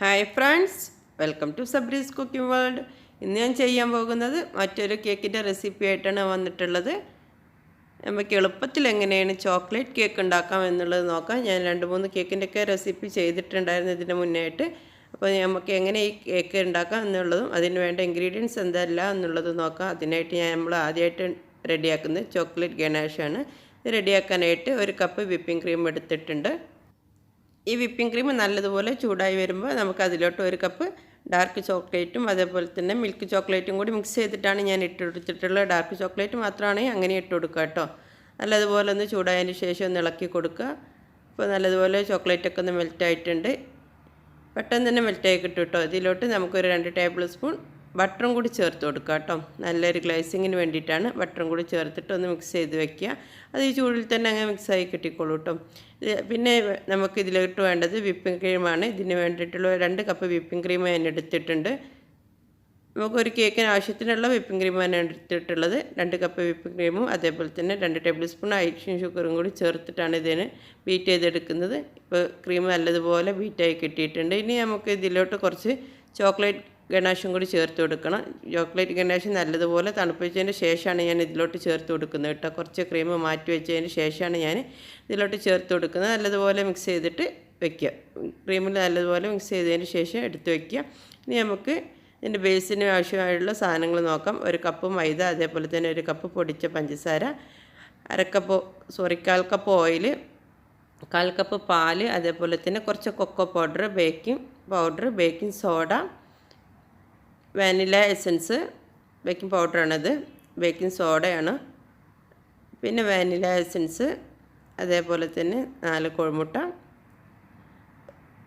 Hi friends welcome to Sabris cooking world ഇന്ന് ഞാൻ ചെയ്യാൻ പോകുന്നത് മറ്റൊരു കേക്കിന്റെ റെസിപ്പി ആയിട്ടാണ് വന്നിട്ടുള്ളത്. നമുക്ക് എളുപ്പത്തിൽ എങ്ങനെയാണ് ചോക്ലേറ്റ് കേക്ക് ഉണ്ടാക്കാം എന്നുള്ളത് നോക്കാം. ഞാൻ രണ്ട് മൂന്ന് കേക്കിന്റെയൊക്കെ റെസിപ്പി ചെയ്തിട്ടുണ്ടായിരുന്നു ഇതിന് മുന്നേയിട്ട്. അപ്പോൾ നമുക്ക് എങ്ങനെ ഈ കേക്ക് ഉണ്ടാക്കാം എന്നുള്ളതും അതിന് വേണ്ട ഇൻഗ്രീഡിയൻസ് എന്തല്ല എന്നുള്ളതും നോക്കാം. അതിനായിട്ട് ഞാൻ നമ്മൾ ആദ്യമായിട്ട് റെഡിയാക്കുന്നത് ചോക്ലേറ്റ് ഗണേഷാണ് ഇത് റെഡിയാക്കാനായിട്ട് ഒരു കപ്പ് വിപ്പിംഗ് ക്രീം എടുത്തിട്ടുണ്ട്. ഈ വിപ്പിംഗ് ക്രീം നല്ലതുപോലെ ചൂടായി വരുമ്പോൾ നമുക്ക് അതിലോട്ട് ഒരു കപ്പ് ഡാർക്ക് ചോക്ലേറ്റും അതേപോലെ തന്നെ മിൽക്ക് ചോക്ലേറ്റും കൂടി മിക്സ് ചെയ്തിട്ടാണ് ഞാൻ ഇട്ട് കൊടുത്തിട്ടുള്ളത്. ഡാർക്ക് ചോക്ലേറ്റ് മാത്രമാണ് അങ്ങനെ ഇട്ട് കൊടുക്കുക കേട്ടോ. നല്ലതുപോലെ ഒന്ന് ചൂടായതിന് ശേഷം ഒന്ന് ഇളക്കി കൊടുക്കുക. അപ്പോൾ നല്ലതുപോലെ ചോക്ലേറ്റൊക്കെ ഒന്ന് മെൽറ്റായിട്ടുണ്ട് പെട്ടെന്ന് തന്നെ മെൽറ്റായി കിട്ടും കേട്ടോ. ഇതിലോട്ട് നമുക്കൊരു രണ്ട് ടേബിൾ സ്പൂൺ ബട്ടറും കൂടി ചേർത്ത് കൊടുക്കുക കേട്ടോ. നല്ലൊരു ഗ്ലേസിങ്ങിന് വേണ്ടിയിട്ടാണ് ബട്ടറും കൂടി ചേർത്തിട്ട് ഒന്ന് മിക്സ് ചെയ്ത് വെക്കുക. അത് ഈ ചൂടിൽ തന്നെ അങ്ങ് മിക്സായി കിട്ടിക്കോളൂ കേട്ടോ. പിന്നെ നമുക്ക് ഇതിലോട്ട് വേണ്ടത് വിപ്പിംഗ് ക്രീമാണ് ഇതിന് വേണ്ടിയിട്ടുള്ള രണ്ട് കപ്പ് വിപ്പിംഗ് ക്രീം ഞാൻ എടുത്തിട്ടുണ്ട്. നമുക്കൊരു കേക്കിന് ആവശ്യത്തിനുള്ള വിപ്പിംഗ് ക്രീമാണ് എടുത്തിട്ടുള്ളത്. രണ്ട് കപ്പ് വിപ്പിംഗ് ക്രീമും അതേപോലെ തന്നെ രണ്ട് ടേബിൾ സ്പൂൺ ഐഷ്യൻ ഷുഗറും കൂടി ചേർത്തിട്ടാണ് ഇതിന് ബീറ്റ് ചെയ്തെടുക്കുന്നത്. ഇപ്പോൾ ക്രീം നല്ലതുപോലെ ബീറ്റായി കിട്ടിയിട്ടുണ്ട്. ഇനി നമുക്ക് ഇതിലോട്ട് കുറച്ച് ചോക്ലേറ്റ് ഗണാഷും കൂടി ചേർത്ത് കൊടുക്കണം. ചോക്ലേറ്റ് ഗണാഷ് നല്ലതുപോലെ തണുപ്പിച്ചതിന് ശേഷമാണ് ഞാൻ ഇതിലോട്ട് ചേർത്ത് കൊടുക്കുന്നത് കേട്ടോ. കുറച്ച് ക്രീം മാറ്റി വെച്ചതിന് ശേഷമാണ് ഞാൻ ഇതിലോട്ട് ചേർത്ത് കൊടുക്കുന്നത്. നല്ലതുപോലെ മിക്സ് ചെയ്തിട്ട് വെക്കുക. ക്രീമിൽ നല്ലതുപോലെ മിക്സ് ചെയ്തതിന് ശേഷം എടുത്ത് വയ്ക്കുക ഇനി നമുക്ക് ഇതിന്റെ ബേസിന് ആവശ്യമായുള്ള സാധനങ്ങൾ നോക്കാം. ഒരു കപ്പ് മൈദ അതേപോലെ തന്നെ ഒരു കപ്പ് പൊടിച്ച പഞ്ചസാര അരക്കപ്പ് സോറി കാൽ കപ്പ് ഓയിൽ കാൽ കപ്പ് പാൽ അതേപോലെ തന്നെ കുറച്ച് cocoa powder baking powder baking soda vanilla essence baking പൗഡറാണത്. Baking സോഡയാണ്. പിന്നെ വാനില എസൻസ് അതേപോലെ തന്നെ നാല് കോഴിമുട്ട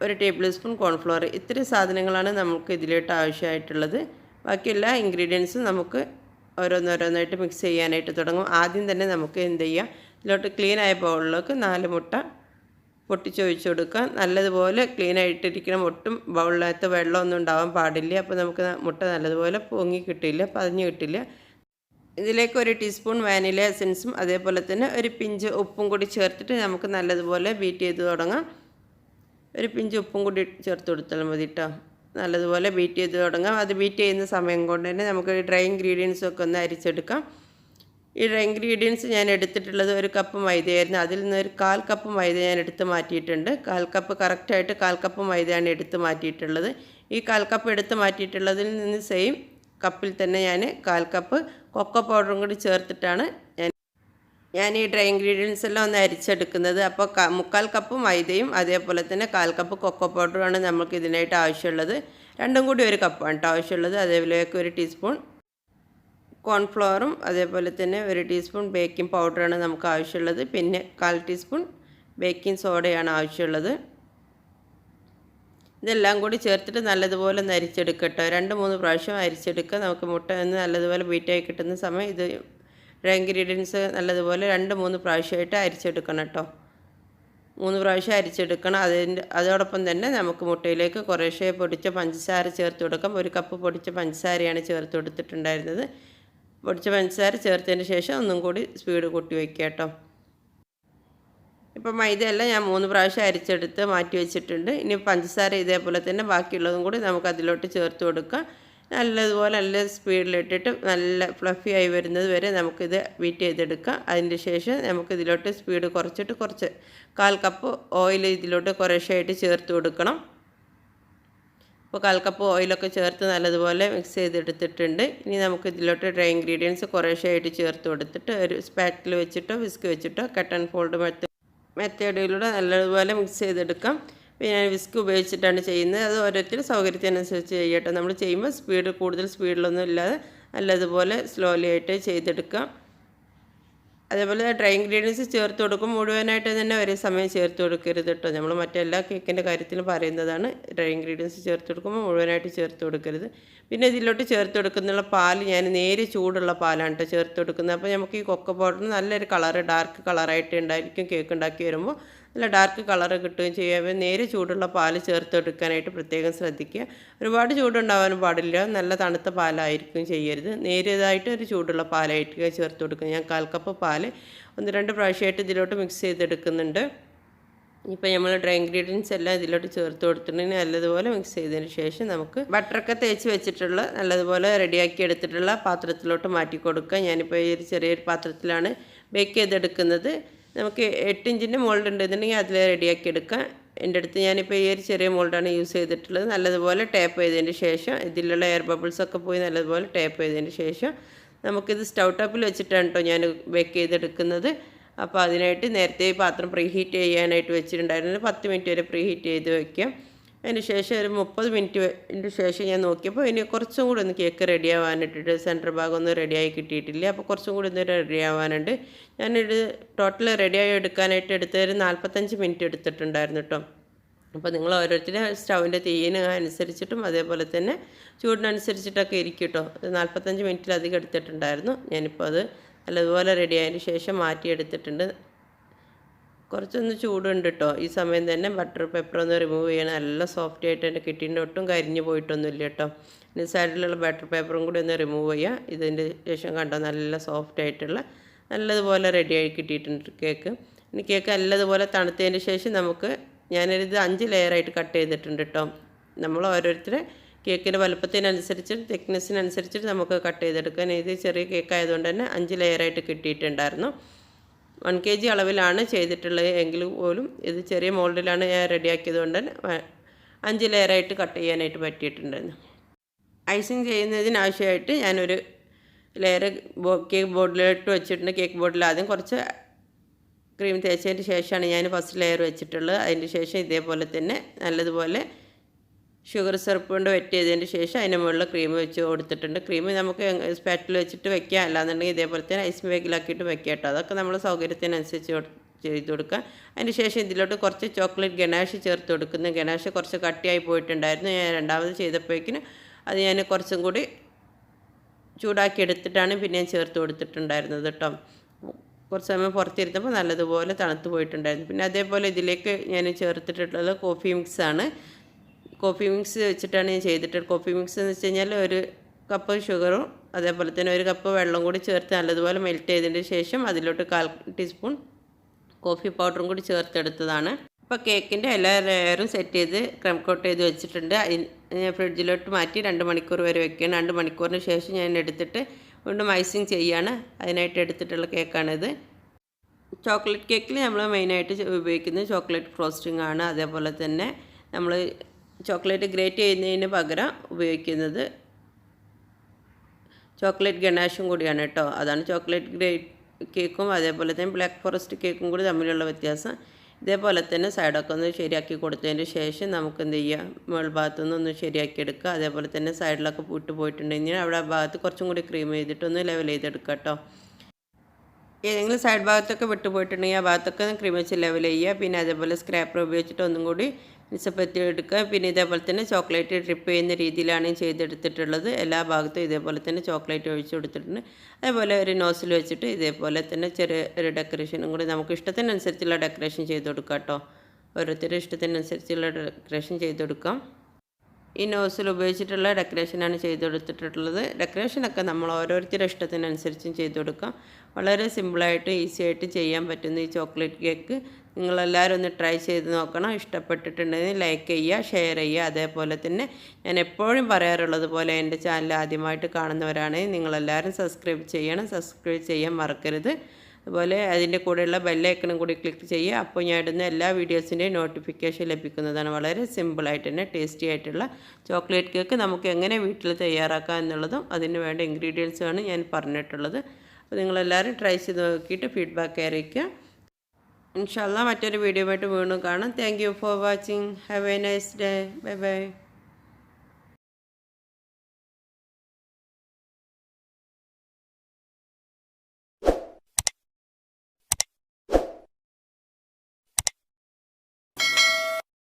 ഒരു ടേബിൾ സ്പൂൺ കോൺഫ്ലവർ ഇത്രയും സാധനങ്ങളാണ് നമുക്ക് ഇതിലോട്ട് ആവശ്യമായിട്ടുള്ളത്. ബാക്കി എല്ലാ ഇൻഗ്രീഡിയൻസും നമുക്ക് ഓരോന്നോരോന്നായിട്ട് മിക്സ് ചെയ്യാനായിട്ട് തുടങ്ങും. ആദ്യം തന്നെ നമുക്ക് എന്ത് ചെയ്യാം? ഇതിലോട്ട് ക്ലീൻ ആയ ബൗളിലേക്ക് നാല് മുട്ട പൊട്ടിച്ചൊഴിച്ച് കൊടുക്കുക നല്ലതുപോലെ ക്ലീൻ ആയിട്ടിരിക്കണം. ഒട്ടും ബൗളിനകത്ത് വെള്ളമൊന്നും ഉണ്ടാവാൻ പാടില്ല. അപ്പോൾ നമുക്ക് മുട്ട നല്ലതുപോലെ പൊങ്ങി കിട്ടില്ല പതിഞ്ഞ് കിട്ടില്ല. ഇതിലേക്ക് ഒരു ടീസ്പൂൺ വാനില എസൻസും അതേപോലെ തന്നെ ഒരു പിഞ്ച് ഉപ്പും കൂടി ചേർത്തിട്ട് നമുക്ക് നല്ലതുപോലെ ബീറ്റ് ചെയ്ത് തുടങ്ങാം. ഒരു പിഞ്ച് ഉപ്പും കൂടി ചേർത്ത് കൊടുത്താൽ മതി കേട്ടോ നല്ലതുപോലെ ബീറ്റ് ചെയ്ത് തുടങ്ങാം. അത് ബീറ്റ് ചെയ്യുന്ന സമയം കൊണ്ട് തന്നെ നമുക്ക് ഡ്രൈ ഇൻഗ്രീഡിയൻസ് ഒക്കെ ഒന്ന് അരിച്ചെടുക്കാം. ഈ ഇൻഗ്രീഡിയൻസ് ഞാൻ എടുത്തിട്ടുള്ളത് ഒരു കപ്പ് മൈദയായിരുന്നു. അതിൽ നിന്ന് ഒരു കാൽ കപ്പ് മൈദ ഞാൻ എടുത്ത് മാറ്റിയിട്ടുണ്ട്. കാൽ കപ്പ് കറക്റ്റായിട്ട് കാൽ കപ്പ് മൈദയാണ് എടുത്ത് മാറ്റിയിട്ടുള്ളത്. ഈ കാൽ കപ്പ് എടുത്ത് മാറ്റിയിട്ടുള്ളതിൽ നിന്ന് സെയിം കപ്പിൽ തന്നെ ഞാൻ കാൽ കപ്പ് കൊക്കോ പൗഡറും കൂടി ചേർത്തിട്ടാണ് ഞാൻ ഞാൻ ഈ ഡ്രൈ ഇൻഗ്രീഡിയൻസ് എല്ലാം ഒന്ന് അരിച്ചെടുക്കുന്നത്. അപ്പോൾ മുക്കാൽ കപ്പ് മൈദയും അതേപോലെ തന്നെ കാൽ കപ്പ് കൊക്കോ പൗഡറുമാണ് നമുക്ക് ഇതിനായിട്ട് ആവശ്യമുള്ളത്. രണ്ടും കൂടി ഒരു കപ്പാണ് കേട്ടോ ആവശ്യമുള്ളത്. അതേപോലെയൊക്കെ ഒരു ടീസ്പൂൺ കോൺഫ്ലവറും അതേപോലെ തന്നെ ഒരു ടീസ്പൂൺ ബേക്കിംഗ് പൗഡറാണ് നമുക്ക് ആവശ്യമുള്ളത്. പിന്നെ കാൽ ടീസ്പൂൺ ബേക്കിംഗ് സോഡയാണ് ആവശ്യമുള്ളത്. ഇതെല്ലാം കൂടി ചേർത്തിട്ട് നല്ലതുപോലെ ഒന്ന് അരിച്ചെടുക്കട്ടോ. രണ്ട് മൂന്ന് പ്രാവശ്യം അരിച്ചെടുക്കുക. നമുക്ക് മുട്ട ഒന്ന് നല്ലതുപോലെ ബീറ്റായി കിട്ടുന്ന സമയം ഇത് ഇൻഗ്രീഡിയൻസ് നല്ലതുപോലെ രണ്ട് മൂന്ന് പ്രാവശ്യമായിട്ട് അരിച്ചെടുക്കണം കേട്ടോ മൂന്ന് പ്രാവശ്യം അരിച്ചെടുക്കണം. അതിന്റെ അതോടൊപ്പം തന്നെ നമുക്ക് മുട്ടയിലേക്ക് കുറേശ്ശെ പൊടിച്ച പഞ്ചസാര ചേർത്ത് കൊടുക്കാം. ഒരു കപ്പ് പൊടിച്ച പഞ്ചസാരയാണ് ചേർത്ത് കൊടുത്തിട്ടുണ്ടായിരുന്നത്. പൊടിച്ച പഞ്ചസാര ചേർത്തതിന് ശേഷം ഒന്നും കൂടി സ്പീഡ് കൂട്ടി വയ്ക്കുക കേട്ടോ. ഇപ്പം മൈദയെല്ലാം ഞാൻ മൂന്ന് പ്രാവശ്യം അരിച്ചെടുത്ത് മാറ്റി വെച്ചിട്ടുണ്ട്. ഇനി പഞ്ചസാര ഇതേപോലെ തന്നെ ബാക്കിയുള്ളതും കൂടി നമുക്ക് അതിലോട്ട് ചേർത്ത് കൊടുക്കാം. നല്ലതുപോലെ നല്ല സ്പീഡിലിട്ടിട്ട് നല്ല ഫ്ലഫി ആയി വരുന്നത് വരെ നമുക്കിത് ബീറ്റ് ചെയ്തെടുക്കാം. അതിന്റെ ശേഷം നമുക്കിതിലോട്ട് സ്പീഡ് കുറച്ചിട്ട് കുറച്ച് കാൽ കപ്പ് ഓയിൽ ഇതിലോട്ട് കുറേശ്ശായിട്ട് ചേർത്ത് കൊടുക്കണം. അപ്പോൾ കാൽ കപ്പ് ഓയിലൊക്കെ ചേർത്ത് നല്ലതുപോലെ മിക്സ് ചെയ്തെടുത്തിട്ടുണ്ട്. ഇനി നമുക്ക് ഇതിലോട്ട് ഡ്രൈ ഇൻഗ്രീഡിയൻസ് കുറേശ്ശായിട്ട് ചേർത്ത് കൊടുത്തിട്ട് ഒരു സ്പാറ്റിൽ വെച്ചിട്ടോ വിസ്ക് വെച്ചിട്ടോ കട്ട് ആൻഡ് ഫോൾഡ് മെത്തേഡ് മെത്തേഡിലൂടെ നല്ലതുപോലെ മിക്സ് ചെയ്തെടുക്കാം. പിന്നെ വിസ്ക് ഉപയോഗിച്ചിട്ടാണ് ചെയ്യുന്നത്. അത് ഓരോരുത്തരും സൗകര്യത്തിനനുസരിച്ച് ചെയ്യട്ടെ. നമ്മൾ ചെയ്യുമ്പോൾ സ്പീഡ് കൂടുതൽ സ്പീഡിലൊന്നും ഇല്ലാതെ നല്ലതുപോലെ സ്ലോലി ആയിട്ട് ചെയ്തെടുക്കാം. അതേപോലെ ഡ്രൈ ഇൻഗ്രീഡിയൻസ് ചേർത്ത് കൊടുക്കും. മുഴുവനായിട്ട് തന്നെ ഒരേ സമയം ചേർത്ത് കൊടുക്കരുത് കേട്ടോ നമ്മൾ മറ്റെല്ലാ കേക്കിന്റെ കാര്യത്തിലും പറയുന്നതാണ് ഡ്രൈ ഇൻഗ്രീഡിയൻസ് ചേർത്ത് കൊടുക്കുമ്പോൾ മുഴുവനായിട്ട് ചേർത്ത് കൊടുക്കരുത്. പിന്നെ ഇതിലോട്ട് ചേർത്ത് കൊടുക്കുന്നുള്ള പാൽ ഞാൻ നേരെ ചൂടുള്ള പാലാണ് കേട്ടോ ചേർത്ത് കൊടുക്കുന്നത്. അപ്പോൾ നമുക്ക് ഈ കൊക്ക പൗഡറിന് നല്ലൊരു കളറ് ഡാർക്ക് കളറായിട്ട് ഉണ്ടായിരിക്കും കേക്ക് ഉണ്ടാക്കി വരുമ്പോൾ. നല്ല ഡാർക്ക് കളറ് കിട്ടുകയും ചെയ്യാൻ നേരെ ചൂടുള്ള പാൽ ചേർത്ത് എടുക്കാനായിട്ട് പ്രത്യേകം ശ്രദ്ധിക്കുക. ഒരുപാട് ചൂടുണ്ടാവാനും പാടില്ല. നല്ല തണുത്ത പാലായിരിക്കും ചെയ്യരുത്. നേരിയതായിട്ട് ഒരു ചൂടുള്ള പാലായിട്ട് ചേർത്ത് കൊടുക്കുക. ഞാൻ കാൽ കപ്പ് പാൽ ഒന്ന് രണ്ട് പ്രാവശ്യമായിട്ട് ഇതിലോട്ട് മിക്സ് ചെയ്തെടുക്കുന്നുണ്ട്. ഇനിയിപ്പോൾ നമ്മൾ ഡ്രൈ ഇൻഗ്രീഡിയൻസ് എല്ലാം ഇതിലോട്ട് ചേർത്ത് കൊടുത്തിട്ടുണ്ടെങ്കിൽ നല്ലതുപോലെ മിക്സ് ചെയ്തതിന് ശേഷം നമുക്ക് ബട്ടറൊക്കെ തേച്ച് വെച്ചിട്ടുള്ള നല്ലതുപോലെ റെഡിയാക്കി എടുത്തിട്ടുള്ള പാത്രത്തിലോട്ട് മാറ്റി കൊടുക്കുക. ഞാനിപ്പോൾ ഈ ഒരു ചെറിയൊരു പാത്രത്തിലാണ് ബേക്ക് ചെയ്തെടുക്കുന്നത്. നമുക്ക് എട്ട് ഇഞ്ചിന്റെ മോൾഡ് ഉണ്ടെന്നുണ്ടെങ്കിൽ അതിൽ റെഡിയാക്കി എടുക്കാം. എന്റെ അടുത്ത് ഞാനിപ്പോൾ ഈ ഒരു ചെറിയ മോൾഡാണ് യൂസ് ചെയ്തിട്ടുള്ളത്. നല്ലതുപോലെ ടാപ്പ് ചെയ്തതിന് ശേഷം ഇതിലുള്ള എയർ ബബിൾസൊക്കെ പോയി നല്ലതുപോലെ ടാപ്പ് ചെയ്തതിന് ശേഷം നമുക്കിത് സ്റ്റൗ ടോപ്പിൽ വെച്ചിട്ടാണ് കേട്ടോ ഞാൻ ബേക്ക് ചെയ്തെടുക്കുന്നത്. അപ്പോൾ അതിനായിട്ട് നേരത്തെ പാത്രം പ്രീ ഹീറ്റ് ചെയ്യാനായിട്ട് വെച്ചിട്ടുണ്ടായിരുന്നു. പത്ത് മിനിറ്റ് വരെ പ്രീ ഹീറ്റ് ചെയ്ത് വയ്ക്കാം അതിന് ശേഷം ഒരു മുപ്പത് മിനിറ്റ് ശേഷം ഞാൻ നോക്കിയപ്പോൾ ഇനി കുറച്ചും കൂടി ഒന്ന് കേക്ക് റെഡി ആവാനിട്ടിട്ട് സെന്റർ ഭാഗം ഒന്നും റെഡിയായി കിട്ടിയിട്ടില്ല. അപ്പോൾ കുറച്ചും കൂടി ഒന്ന് റെഡി ആവാനുണ്ട്. ഞാനിത് ടോട്ടൽ റെഡിയായി എടുക്കാനായിട്ട് എടുത്തൊരു നാൽപ്പത്തഞ്ച് മിനിറ്റ് എടുത്തിട്ടുണ്ടായിരുന്നു കേട്ടോ. അപ്പോൾ നിങ്ങൾ ഓരോരുത്തരും സ്റ്റൗവിന്റെ തീയിന് അനുസരിച്ചിട്ടും അതേപോലെ തന്നെ ചൂടിനനുസരിച്ചിട്ടൊക്കെ ഇരിക്കും കേട്ടോ. നാൽപ്പത്തഞ്ച് മിനിറ്റിലധികം എടുത്തിട്ടുണ്ടായിരുന്നു. ഞാനിപ്പോൾ അത് നല്ലതുപോലെ റെഡി ആയതിന് ശേഷം മാറ്റിയെടുത്തിട്ടുണ്ട്. കുറച്ചൊന്ന് ചൂടുണ്ട് കേട്ടോ ഈ സമയം തന്നെ ബട്ടർ പേപ്പർ ഒന്ന് റിമൂവ് ചെയ്യണം. നല്ല സോഫ്റ്റ് ആയിട്ട് തന്നെ കിട്ടിയിട്ട് ഒട്ടും കരിഞ്ഞു പോയിട്ടൊന്നുമില്ല കേട്ടോ ഇനി സൈഡിലുള്ള ബട്ടർ പേപ്പറും കൂടി ഒന്ന് റിമൂവ് ചെയ്യുക ഇതിന്റെ ശേഷം കണ്ടോ നല്ല സോഫ്റ്റ് ആയിട്ടുള്ള നല്ലതുപോലെ റെഡിയായി കിട്ടിയിട്ടുണ്ട് കേക്ക് ഇനി കേക്ക് നല്ലതുപോലെ തണുത്തതിന് ശേഷം നമുക്ക് ഞാനൊരിത് അഞ്ച് ലെയറായിട്ട് കട്ട് ചെയ്തിട്ടുണ്ട് കേട്ടോ നമ്മൾ ഓരോരുത്തരെ കേക്കിന്റെ വലുപ്പത്തിനനുസരിച്ച് തിക്നെസ്സിനനുസരിച്ചിട്ട് നമുക്ക് കട്ട് ചെയ്തെടുക്കാൻ ഇത് ചെറിയ കേക്ക് ആയതുകൊണ്ട് തന്നെ അഞ്ച് ലെയറായിട്ട് കിട്ടിയിട്ടുണ്ടായിരുന്നു. വൺ കെ ജി അളവിലാണ് ചെയ്തിട്ടുള്ളത് എങ്കിൽ പോലും ഇത് ചെറിയ മോൾഡിലാണ് ഞാൻ റെഡിയാക്കിയത് കൊണ്ട് തന്നെ അഞ്ച് ലെയറായിട്ട് കട്ട് ചെയ്യാനായിട്ട് പറ്റിയിട്ടുണ്ടായിരുന്നു. ഐസിങ് ചെയ്യുന്നതിനാവശ്യമായിട്ട് ഞാനൊരു ലെയർ കേക്ക് ബോർഡിലോട്ട് വെച്ചിട്ടുണ്ട്. കേക്ക് ബോർഡിൽ ആദ്യം കുറച്ച് ക്രീം തേച്ചതിന് ശേഷമാണ് ഞാൻ ഫസ്റ്റ് ലെയർ വെച്ചിട്ടുള്ളത്. അതിന് ശേഷം ഇതേപോലെ തന്നെ നല്ലതുപോലെ ഷുഗർ സിറപ്പ് കൊണ്ട് വെറ്റ് ചെയ്തതിന് ശേഷം അതിന് മുകളിൽ ക്രീം വെച്ച് കൊടുത്തിട്ടുണ്ട്. ക്രീം നമുക്ക് സ്പാറ്റിൽ വെച്ചിട്ട് വെക്കാം അല്ലാന്നുണ്ടെങ്കിൽ ഇതേപോലെ തന്നെ ഐസ് ബാഗിലാക്കിയിട്ട് വെക്കുക കേട്ടോ. അതൊക്കെ നമ്മൾ സൗകര്യത്തിനനുസരിച്ച് ചെയ്ത് കൊടുക്കുക. അതിന് ശേഷം ഇതിലോട്ട് കുറച്ച് ചോക്ലേറ്റ് ഗണാഷ് ചേർത്ത് കൊടുക്കുന്നു. ഗണാഷ് കുറച്ച് കട്ടിയായി പോയിട്ടുണ്ടായിരുന്നു. ഞാൻ രണ്ടാമത് ചെയ്തപ്പോഴേക്കിന് അത് ഞാൻ കുറച്ചും കൂടി ചൂടാക്കി എടുത്തിട്ടാണ് പിന്നെ ഞാൻ ചേർത്ത് കൊടുത്തിട്ടുണ്ടായിരുന്നത് കേട്ടോ. കുറച്ച് സമയം പുറത്തിരുന്നപ്പോൾ നല്ലതുപോലെ തണുത്ത് പോയിട്ടുണ്ടായിരുന്നു. പിന്നെ അതേപോലെ ഇതിലേക്ക് ഞാൻ ചേർത്തിട്ടുള്ളത് കോഫി മിക്സാണ്. കോഫി മിക്സ് വെച്ചിട്ടാണ് ഞാൻ ചെയ്തിട്ടുള്ളത്. കോഫി മിക്സ് എന്ന് വെച്ച് കഴിഞ്ഞാൽ ഒരു കപ്പ് ഷുഗറും അതേപോലെ തന്നെ ഒരു കപ്പ് വെള്ളം കൂടി ചേർത്ത് നല്ലതുപോലെ മെൽറ്റ് ചെയ്തതിന് ശേഷം അതിലോട്ട് കാൽ ടീസ്പൂൺ കോഫി പൗഡറും കൂടി ചേർത്തെടുത്തതാണ്. അപ്പോൾ കേക്കിന്റെ എല്ലാ ലെയറും സെറ്റ് ചെയ്ത് ക്രം കോട്ട് ചെയ്ത് വെച്ചിട്ടുണ്ട്. അതിന് ഫ്രിഡ്ജിലോട്ട് മാറ്റി രണ്ട് മണിക്കൂർ വരെ വെക്കുകയാണ്. രണ്ട് മണിക്കൂറിന് ശേഷം ഞാൻ എടുത്തിട്ട് വീണ്ടും ഐസിങ് ചെയ്യുകയാണ് അതിനായിട്ട് എടുത്തിട്ടുള്ള കേക്കാണിത് ചോക്ലേറ്റ് കേക്കിൽ നമ്മൾ മെയിനായിട്ട് ഉപയോഗിക്കുന്നത് ചോക്ലേറ്റ് ഫ്രോസ്റ്റിംഗ് ആണ്. അതേപോലെ തന്നെ നമ്മൾ ചോക്ലേറ്റ് ഗ്രേറ്റ് ചെയ്യുന്നതിന് പകരം ഉപയോഗിക്കുന്നത് ചോക്ലേറ്റ് ഗണാഷും കൂടിയാണ് കേട്ടോ. അതാണ് ചോക്ലേറ്റ് ഗ്രേറ്റ് കേക്കും അതേപോലെ തന്നെ ബ്ലാക്ക് ഫോറസ്റ്റ് കേക്കും കൂടി തമ്മിലുള്ള വ്യത്യാസം. ഇതേപോലെ തന്നെ സൈഡൊക്കെ ഒന്ന് ശരിയാക്കി കൊടുത്തതിന് ശേഷം നമുക്ക് എന്ത് ചെയ്യാം? മുകൾ ഭാഗത്തുനിന്ന് ഒന്ന് ശരിയാക്കി എടുക്കുക. അതേപോലെ തന്നെ സൈഡിലൊക്കെ പൂട്ട് പോയിട്ടുണ്ടെങ്കിൽ അവിടെ ആ ഭാഗത്ത് കുറച്ചും കൂടി ക്രീം ചെയ്തിട്ടൊന്ന് ലെവൽ ചെയ്തെടുക്കുക കേട്ടോ. ഏതെങ്കിലും സൈഡ് ഭാഗത്തൊക്കെ വിട്ടുപോയിട്ടുണ്ടെങ്കിൽ ആ ഭാഗത്തൊക്കെ ക്രീം വെച്ച് ലെവൽ ചെയ്യുക. പിന്നെ അതേപോലെ സ്ക്രാപ്പർ ഉപയോഗിച്ചിട്ട് ഒന്നും കൂടി മിച്ചപ്പറ്റി എടുക്കുക. പിന്നെ ഇതേപോലെ തന്നെ ചോക്ലേറ്റ് ട്രിപ്പ് ചെയ്യുന്ന രീതിയിലാണ് ചെയ്തെടുത്തിട്ടുള്ളത്. എല്ലാ ഭാഗത്തും ഇതേപോലെ തന്നെ ചോക്ലേറ്റ് ഒഴിച്ചു കൊടുത്തിട്ടുണ്ട്. അതേപോലെ ഒരു നോസിൽ വെച്ചിട്ട് ഇതേപോലെ തന്നെ ചെറിയ ഒരു ഡെക്കറേഷനും കൂടി നമുക്ക് ഇഷ്ടത്തിനനുസരിച്ചുള്ള ഡെക്കറേഷൻ ചെയ്ത് കൊടുക്കാം കേട്ടോ. ഓരോരുത്തരുടെ ഇഷ്ടത്തിനനുസരിച്ചുള്ള ഡെക്കറേഷൻ ചെയ്ത് കൊടുക്കാം. ഈ നോസിൽ ഉപയോഗിച്ചിട്ടുള്ള ഡെക്കറേഷനാണ് ചെയ്ത് കൊടുത്തിട്ടുള്ളത്. ഡെക്കറേഷനൊക്കെ നമ്മൾ ഓരോരുത്തരുടെ ഇഷ്ടത്തിനനുസരിച്ചും ചെയ്ത് കൊടുക്കാം. വളരെ സിമ്പിളായിട്ട് ഈസി ആയിട്ട് ചെയ്യാൻ പറ്റുന്ന ഈ ചോക്ലേറ്റ് കേക്ക് നിങ്ങളെല്ലാവരും ഒന്ന് ട്രൈ ചെയ്ത് നോക്കണം. ഇഷ്ടപ്പെട്ടിട്ടുണ്ടെങ്കിൽ ലൈക്ക് ചെയ്യുക ഷെയർ ചെയ്യുക. അതേപോലെ തന്നെ ഞാൻ എപ്പോഴും പറയാറുള്ളത് പോലെ എന്റെ ചാനൽ ആദ്യമായിട്ട് കാണുന്നവരാണെങ്കിൽ നിങ്ങളെല്ലാവരും സബ്സ്ക്രൈബ് ചെയ്യണം. സബ്സ്ക്രൈബ് ചെയ്യാൻ മറക്കരുത്. അതുപോലെ അതിന്റെ കൂടെയുള്ള ബെല്ലൈക്കണും കൂടി ക്ലിക്ക് ചെയ്യുക. അപ്പോൾ ഞാൻ ഇടുന്ന എല്ലാ വീഡിയോസിന്റെയും നോട്ടിഫിക്കേഷൻ ലഭിക്കുന്നതാണ്. വളരെ സിമ്പിളായിട്ട് തന്നെ ടേസ്റ്റി ആയിട്ടുള്ള ചോക്ലേറ്റ് കേക്ക് നമുക്ക് എങ്ങനെ വീട്ടിൽ തയ്യാറാക്കാം എന്നുള്ളതും അതിന് വേണ്ട ഇൻഗ്രീഡിയൻസുമാണ് ഞാൻ പറഞ്ഞിട്ടുള്ളത്. അപ്പോൾ നിങ്ങളെല്ലാവരും ട്രൈ ചെയ്ത് നോക്കിയിട്ട് ഫീഡ്ബാക്ക് അറിയിക്കുക. ഇൻഷാല്ല മറ്റൊരു വീഡിയോ ആയിട്ട് വീണ്ടും കാണാം. Thank you for watching have a nice day bye bye